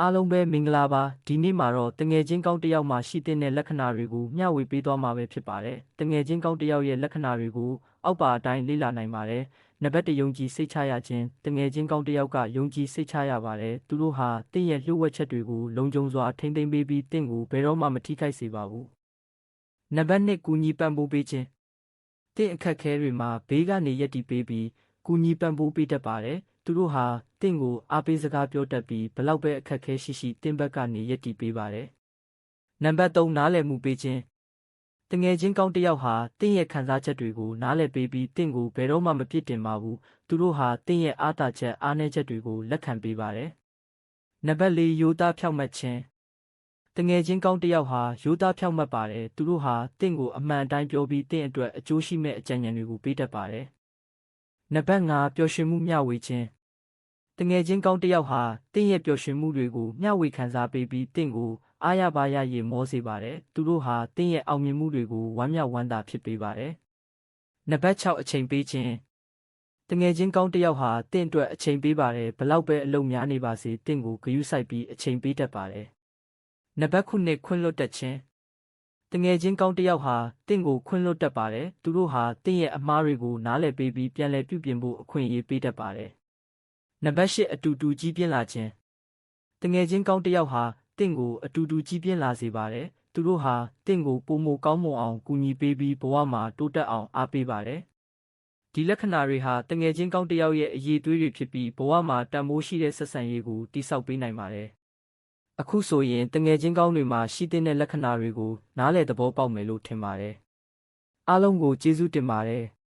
အားလုံးပဲမင်္ဂလာပါဒီနေ့မှာတော့တငယ်ချင်းကောင်းတစ်ယောက်မှာရှိတဲ့လက္ခဏာတွေကိုမျှဝေပေးသွားမှာပဲဖြစ်ပါတယ်တငယ်ချင်းကောင်းတစ်ယောက်ရဲ့လက္ခဏာတွေကိုအောက်ပါအတိုင်းလေ့လာနိုင်ပါတယ်နံပါတ်1ယုံကြည်စိတ်ချရခြင်းတငယ်ချင်းကောင်းတစ်ယောက်ကယုံကြည်စိတ်ချရပါတယ်သူတို့ဟာတင့်ရဲ့လျှို့ဝှက်ချက်တွေကိုလုံခြုံစွာထိမ့်သိမ်းပေးပြီးတင့်ကိုဘယ်တော့မှမထိခိုက်စေပါဘူးနံပါတ်2ကူညီပံ့ပိုးပေးခြင်းတင့်အခက်အခဲတွေမှာဘေးကနေရက်တီပေးပြီးကူညီပံ့ပိုးပေးတတ်ပါတယ် သူတို့ဟာတင့်ကိုအားပေးစကားပြောတတ်ပြီးဘလောက်ပဲအခက်အခဲရှိရှိတင့်ဘက်ကနေရက်တီပေးပါတယ်နံပါတ်3နားလည်မှုပေးခြင်းတငယ်ချင်းကောင်းတစ်ယောက်ဟာတင့်ရဲ့ခံစားချက်တွေကိုနားလည်ပေးပြီးတင့်ကိုဘယ်တော့မှမပြစ်တင်ပါဘူးသူတို့ဟာတင့်ရဲ့အားတာချက်အားနည်းချက်တွေကိုလက်ခံပေးပါတယ်နံပါတ်၄ရိုးသားဖြောက်မှတ်ခြင်းတငယ်ချင်းကောင်းတစ်ယောက်ဟာရိုးသားဖြောက်မှတ်ပါတယ်သူတို့ဟာတင့်ကိုအမှန်အတိုင်းပြောပြီးတင့်အတွက်အကျိုးရှိမဲ့အကြံဉာဏ်တွေကိုပေးတတ်ပါတယ် နံပါတ်၅ပျော်ရွှင်မှုမျှဝေခြင်းတငယ်ချင်းကောင်းတစ်ယောက်ဟာတင့်ရဲ့ပျော်ရွှင်မှုတွေကိုမျှဝေခံစားပေးပြီးတင့်ကိုအားရပါရရေမောစေပါတယ်သူတို့ဟာတင့်ရဲ့အောင်မြင်မှုတွေကိုဝမ်းမြောက်ဝမ်းသာဖြစ်ပေးပါတယ်နံပါတ်6အချိန်ပေးခြင်းတငယ်ချင်းကောင်းတစ်ယောက်ဟာတင့်အတွက်အချိန်ပေးပါတယ်ဘလောက်ပဲအလုပ်များနေပါစေတင့်ကိုဂရုစိုက်ပြီးအချိန်ပေးတတ်ပါတယ်နံပါတ်9ခွင့်လွတ်တတ်ခြင်း တငယ်ချင်းကောင်းတစ်ယောက်ဟာတင့်ကိုခွင့်လွတ်တတ်ပါတယ်သူတို့ဟာတင့်ရဲ့အမှားတွေကိုနားလည်ပေးပြီးပြန်လည်ပြုပြင်ဖို့အခွင့်အရေးပေးတတ်ပါတယ်နံပါတ်10အတူတူကြီးပြင်းလာခြင်းတငယ်ချင်းကောင်းတစ်ယောက်ဟာတင့်ကိုအတူတူကြီးပြင်းလာစေပါတယ်။သူတို့ဟာတင့်ကိုပုံမကောင်းမွန်အောင်ကူညီပေးပြီးဘဝမှာတိုးတက်အောင်အားပေးပါတယ်။ဒီလက္ခဏာတွေဟာတငယ်ချင်းကောင်းတစ်ယောက်ရဲ့အရေးသွေးတွေဖြစ်ပြီးဘဝမှာတန်ဖိုးရှိတဲ့ဆက်ဆံရေးကိုတိဆောက်ပေးနိုင်ပါတယ်။ အခုဆိုရင်တငယ်ချင်းကောင်းတွေမှာရှိတဲ့လက္ခဏာတွေကိုနားလည်သဘောပေါက်မယ်လို့ထင်ပါတယ်။အားလုံးကိုကျေးဇူးတင်ပါတယ်။